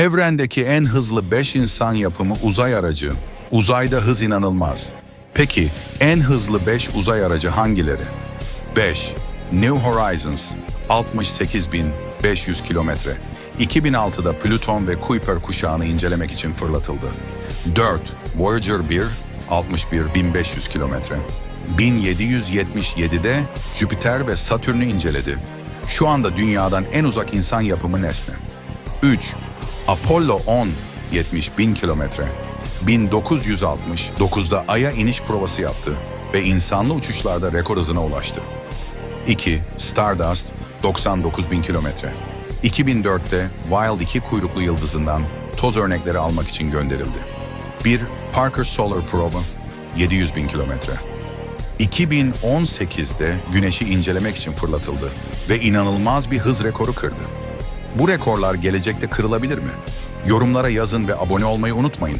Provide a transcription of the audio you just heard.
Evrendeki en hızlı 5 insan yapımı uzay aracı. Uzayda hız inanılmaz. Peki en hızlı 5 uzay aracı hangileri? 5. New Horizons 68.500 kilometre. 2006'da Plüton ve Kuiper kuşağını incelemek için fırlatıldı. 4. Voyager 1 61.500 kilometre. 1777'de Jüpiter ve Satürn'ü inceledi. Şu anda dünyadan en uzak insan yapımı nesne. 3. Apollo 10 70 bin kilometre. 1969'da Ay'a iniş provası yaptı ve insanlı uçuşlarda rekor hızına ulaştı. 2. Stardust 99 bin kilometre. 2004'te Wild 2 kuyruklu yıldızından toz örnekleri almak için gönderildi. 1. Parker Solar Probe 700 bin kilometre. 2018'de Güneş'i incelemek için fırlatıldı ve inanılmaz bir hız rekoru kırdı. Bu rekorlar gelecekte kırılabilir mi? Yorumlara yazın ve abone olmayı unutmayın.